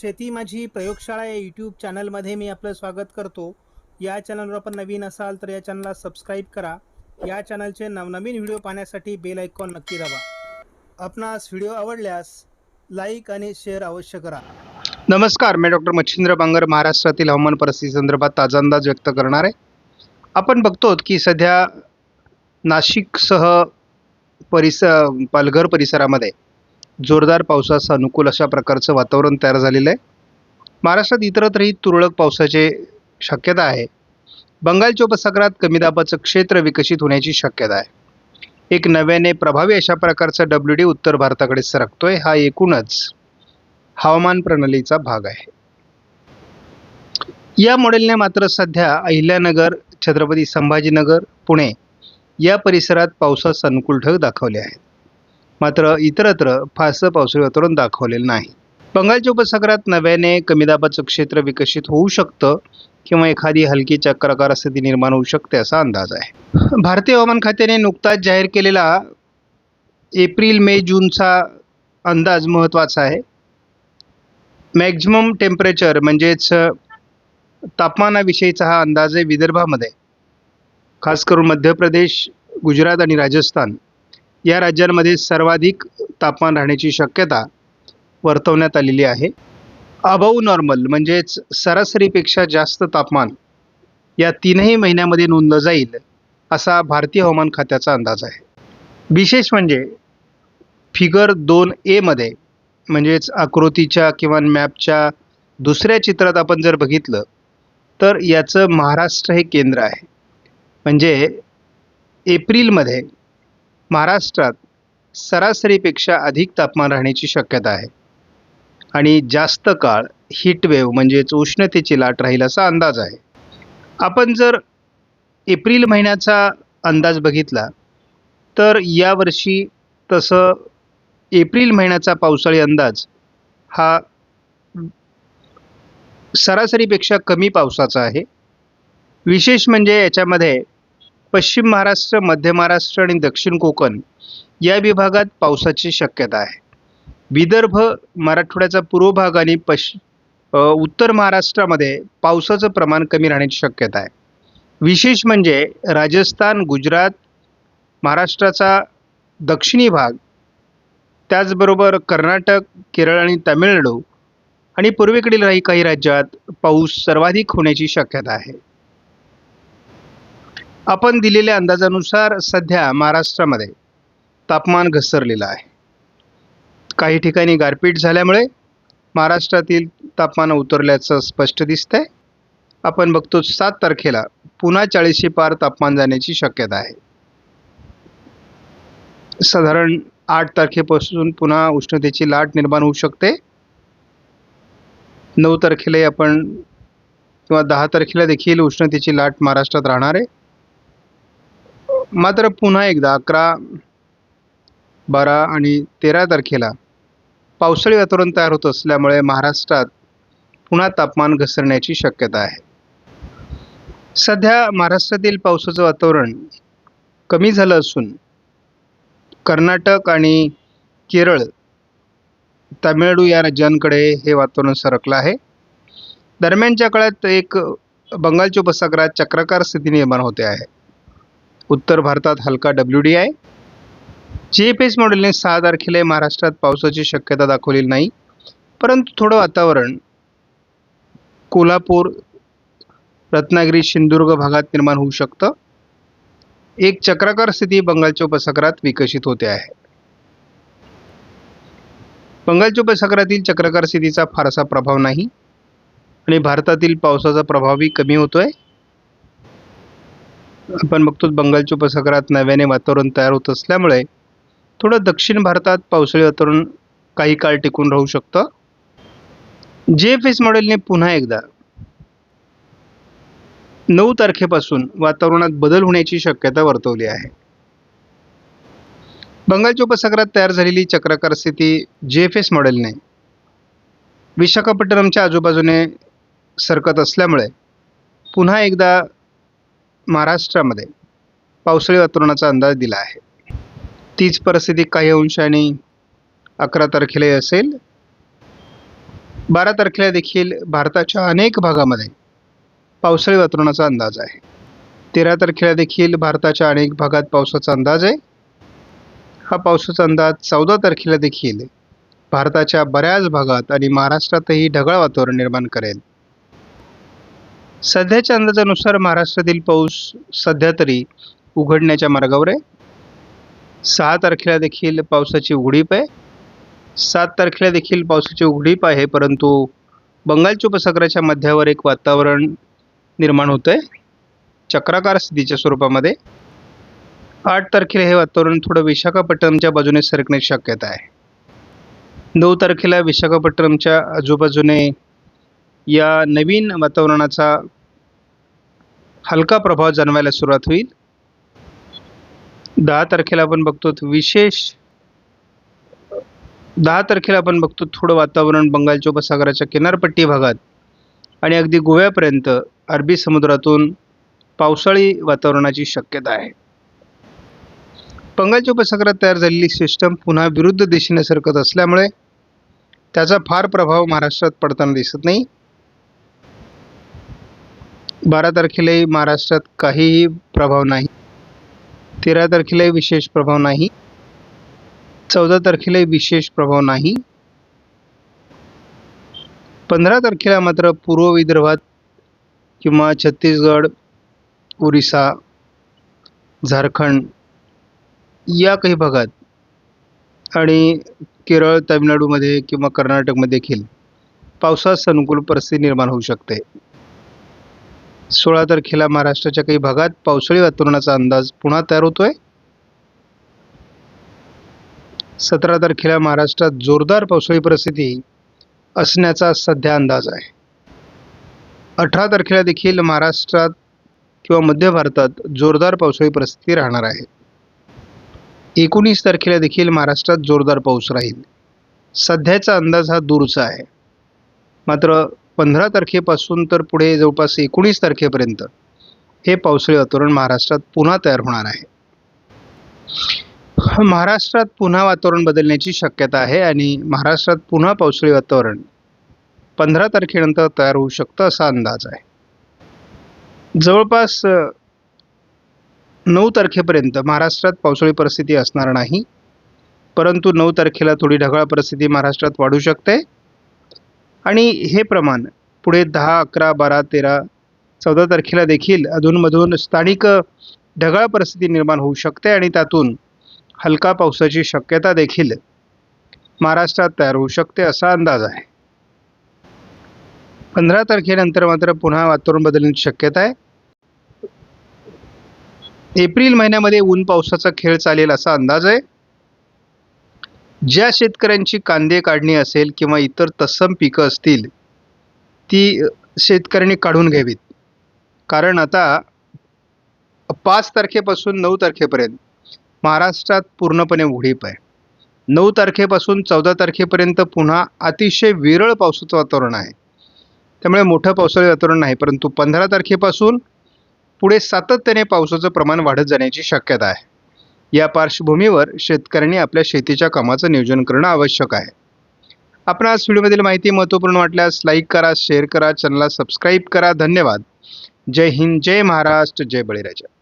शेती माझी प्रयोगशाळा या यूट्यूब चॅनलमध्ये मी आपलं स्वागत करतो. या चॅनलवर आपण नवीन असाल तर या चॅनलला सबस्क्राईब करा. या चॅनलचे नवनवीन व्हिडिओ पाहण्यासाठी बेल ऐकॉन नक्की दाबा. आपणास व्हिडिओ आवडल्यास लाईक आणि शेअर अवश्य करा. नमस्कार मी डॉक्टर मच्छिंद्र बांगर महाराष्ट्रातील हवामान परिस्थिती संदर्भात ताजा अंदाज व्यक्त करणार आहे. आपण बघतो की सध्या नाशिकसह परिस पालघर परिसरामध्ये जोरदार पावसास अनुकूल अशा प्रकारचं वातावरण तयार झालेलं आहे. महाराष्ट्रात इतरत्रही तुरळक पावसाची शक्यता आहे. बंगालच्या उपसागरात कमी दाबाचं क्षेत्र विकसित होण्याची शक्यता आहे. एक नव्याने प्रभावी अशा प्रकारचा डब्ल्यू डी उत्तर भारताकडे सरकतोय हा एकूणच हवामान प्रणालीचा भाग आहे. या मॉडेलने मात्र सध्या अहिल्यानगर छत्रपती संभाजीनगर पुणे या परिसरात पावसास अनुकूल ढग दाखवले आहेत. मात्र इतरत्र फारसं पावसाळी वातावरण दाखवलेलं नाही. बंगालच्या उपसागरात नव्याने कमी दाबाचं क्षेत्र विकसित होऊ शकतं किंवा एखादी हलकी चक्राकार स्थिती निर्माण होऊ शकते असा अंदाज आहे. भारतीय हवामान खात्याने नुकताच जाहीर केलेला एप्रिल मे जूनचा अंदाज महत्त्वाचा आहे. मॅक्झिमम टेम्परेचर म्हणजेच तापमानाविषयीचा हा अंदाज आहे विदर्भामध्ये. खास करून मध्य प्रदेश गुजरात आणि राजस्थान. या राज्यांमध्ये सर्वाधिक तापमान राहण्याची शक्यता वर्तवण्यात आलेली आहे. अबाऊ नॉर्मल म्हणजेच सरासरीपेक्षा जास्त तापमान या तीनही महिन्यामध्ये नोंदलं जाईल असा भारतीय हवामान खात्याचा अंदाज आहे. विशेष म्हणजे फिगर दोन एमध्ये म्हणजेच आकृतीच्या किंवा मॅपच्या दुसऱ्या चित्रात आपण जर बघितलं तर याचं महाराष्ट्र हे केंद्र आहे. म्हणजे एप्रिलमध्ये महाराष्ट्रात सरासरीपेक्षा अधिक तापमान राहण्याची शक्यता आहे. आणि जास्त काळ हीटवेव्ह म्हणजेच उष्णतेची लाट राहील असा अंदाज आहे. आपण जर एप्रिल महिन्याचा अंदाज बघितला तर यावर्षी तसं एप्रिल महिन्याचा पावसाळी अंदाज हा सरासरीपेक्षा कमी पावसाचा आहे. विशेष म्हणजे याच्यामध्ये पश्चिम महाराष्ट्र मध्य महाराष्ट्र आणि दक्षिण कोकण या विभागात पावसाची शक्यता आहे. विदर्भ मराठवाड्याचा पूर्व भाग आणि पश् उत्तर महाराष्ट्रामध्ये पावसाचं प्रमाण कमी राहण्याची शक्यता आहे. विशेष म्हणजे राजस्थान गुजरात महाराष्ट्राचा दक्षिणी भाग त्याचबरोबर कर्नाटक केरळ आणि तामिळनाडू आणि पूर्वेकडील काही राज्यात पाऊस सर्वाधिक होण्याची शक्यता आहे. आपण दिलेल्या अंदाजानुसार सध्या महाराष्ट्रामध्ये तापमान घसरलेलं आहे. काही ठिकाणी गारपीट झाल्यामुळे महाराष्ट्रातील तापमान उतरल्याचं स्पष्ट दिसतंय. आपण बघतो सात तारखेला पुन्हा चाळीसशे पार तापमान जाण्याची शक्यता आहे. साधारण आठ तारखेपासून पुन्हा उष्णतेची लाट निर्माण होऊ शकते. नऊ तारखेलाही आपण किंवा दहा तारखेला देखील उष्णतेची लाट महाराष्ट्रात राहणार आहे. मात्र पुन्हा एकदा अकरा बारा आणि तेरा तारखेला पावसाळी वातावरण तयार होत असल्यामुळे महाराष्ट्रात पुन्हा तापमान घसरण्याची शक्यता आहे. सध्या महाराष्ट्रातील पावसाचं वातावरण कमी झालं असून कर्नाटक आणि केरळ तामिळनाडू या राज्यांकडे हे वातावरण सरकलं आहे. दरम्यानच्या काळात एक बंगालच्या उपसागरात चक्राकार स्थिती निर्माण होते आहे. उत्तर भारतात हलका डब्ल्यू डी आहे जी एफ एस मॉडेलने सहा तारखेला महाराष्ट्रात पावसाची शक्यता दाखवलेली नाही. परंतु थोडं वातावरण. कोल्हापूर रत्नागिरी सिंधुदुर्ग भागात निर्माण होऊ शकतं. एक चक्राकार स्थिती बंगालच्या उपसागरात विकसित होते आहे. बंगालच्या उपसागरातील चक्राकार स्थितीचा फारसा प्रभाव नाही. आणि भारतातील पावसाचा प्रभावही कमी होतोय. आपण बघतो बंगालच्या उपसागरात नव्याने वातावरण तयार होत असल्यामुळे थोडं दक्षिण भारतात पावसाळी वातावरण काही काळ टिकून राहू शकतं. जे एफ एस मॉडेलने पुन्हा एकदा नऊ तारखेपासून वातावरणात बदल होण्याची शक्यता वर्तवली आहे. बंगालच्या उपसागरात तयार झालेली चक्राकार स्थिती जे एफ एस मॉडेलने विशाखापट्टणमच्या आजूबाजूने सरकत असल्यामुळे पुन्हा एकदा महाराष्ट्रामध्ये पावसाळी वातावरणाचा अंदाज दिला आहे. तीच परिस्थिती काही अंशाने अकरा तारखेलाही असेल. बारा तारखेला देखील भारताच्या अनेक भागामध्ये पावसाळी वातावरणाचा अंदाज आहे. तेरा तारखेला देखील भारताच्या अनेक भागात पावसाचा अंदाज आहे. हा पावसाचा अंदाज चौदा तारखेला देखील भारताच्या बऱ्याच भागात आणि महाराष्ट्रातही ढगाळ वातावरण निर्माण करेल. सध्याच्या अंदाजानुसार महाराष्ट्रातील पाऊस सध्या तरी उघडण्याच्या मार्गावर आहे. सहा तारखेला देखील पावसाची उघडीप आहे. सात तारखेला देखील पावसाची उघडीप आहे परंतु बंगालच्या उपसागराच्या मध्यावर एक वातावरण निर्माण होतं आहे चक्राकार स्थितीच्या स्वरूपामध्ये आठ तारखेला हे वातावरण थोडं विशाखापट्टणमच्या बाजूने सरकण्याची शक्यता आहे. नऊ तारखेला विशाखापट्टणमच्या आजूबाजूने या नवीन वातावरणाचा हलका प्रभाव जाणवायला सुरुवात होईल. दहा तारखेला आपण बघतो विशेष दहा तारखेला आपण बघतो थोडं वातावरण बंगालच्या उपसागराच्या किनारपट्टी भागात आणि अगदी गोव्यापर्यंत अरबी समुद्रातून पावसाळी वातावरणाची शक्यता आहे. बंगालच्या उपसागरात तयार झालेली सिस्टम पुन्हा विरुद्ध दिशेने सरकत असल्यामुळे त्याचा फार प्रभाव महाराष्ट्रात पडताना दिसत नाही. बारा तारखेलाही महाराष्ट्रात काहीही प्रभाव नाही. तेरा तारखेलाही विशेष प्रभाव नाही. चौदा तारखेलाही विशेष प्रभाव नाही. पंधरा तारखेला मात्र पूर्व विदर्भात किंवा छत्तीसगड ओरिसा झारखंड या काही भागात आणि केरळ तामिळनाडूमध्ये किंवा कर्नाटकमध्ये देखील पावसास अनुकूल परिस्थिती निर्माण होऊ शकते. सोळा तारखेला महाराष्ट्राच्या काही भागात पावसाळी वातावरणाचा अंदाज पुन्हा तयार होतोय. सतरा तारखेला महाराष्ट्रात जोरदार पावसाळी परिस्थिती असण्याचा सध्या अंदाज आहे. अठरा तारखेला देखील महाराष्ट्रात किंवा मध्य भारतात जोरदार पावसाळी परिस्थिती राहणार आहे. एकोणीस तारखेला देखील महाराष्ट्रात जोरदार पाऊस राहील. सध्याचा अंदाज हा दूरचा आहे. मात्र पंधरा तारखेपासून तर पुढे जवळपास एकोणीस तारखेपर्यंत हे पावसाळी वातावरण महाराष्ट्रात पुन्हा तयार होणार आहे. महाराष्ट्रात पुन्हा वातावरण बदलण्याची शक्यता आहे आणि महाराष्ट्रात पुन्हा पावसाळी वातावरण पंधरा तारखेनंतर तयार होऊ शकतं असा अंदाज आहे. जवळपास नऊ तारखेपर्यंत महाराष्ट्रात पावसाळी परिस्थिती असणार नाही परंतु नऊ तारखेला थोडी ढगाळ परिस्थिती महाराष्ट्रात वाढू शकते. आणि हे प्रमाण पुढे दहा अकरा बारा तेरा चौदा तारखेला देखील अधूनमधून स्थानिक ढगाळ परिस्थिती निर्माण होऊ शकते आणि त्यातून हलका पावसाची शक्यता देखील महाराष्ट्रात तयार होऊ शकते असा अंदाज आहे. पंधरा तारखेनंतर मात्र पुन्हा वातावरण बदलण्याची शक्यता आहे. एप्रिल महिन्यामध्ये ऊन पावसाचा खेळ चालेल असा अंदाज आहे. ज्या शेतकऱ्यांची कांदे काढणी असेल किंवा इतर तत्सम पिकं असतील ती शेतकऱ्यांनी काढून घ्यावीत. कारण आता पाच तारखेपासून नऊ तारखेपर्यंत महाराष्ट्रात पूर्णपणे उघडीप आहे. नऊ तारखेपासून चौदा तारखेपर्यंत पुन्हा अतिशय विरळ पावसाचं वातावरण आहे. त्यामुळे मोठं पावसाळी वातावरण नाही परंतु पंधरा तारखेपासून पुढे सातत्याने पावसाचं प्रमाण वाढत जाण्याची शक्यता आहे. या पार्श्वभूमीवर शेतकऱ्यांनी आपल्या शेतीच्या कामाचं नियोजन करणं आवश्यक आहे. आपण आज व्हिडिओमधील माहिती महत्त्वपूर्ण वाटल्यास लाईक करा शेअर करा चॅनलला सबस्क्राईब करा. धन्यवाद. जय हिंद जय महाराष्ट्र जय बळीराजा.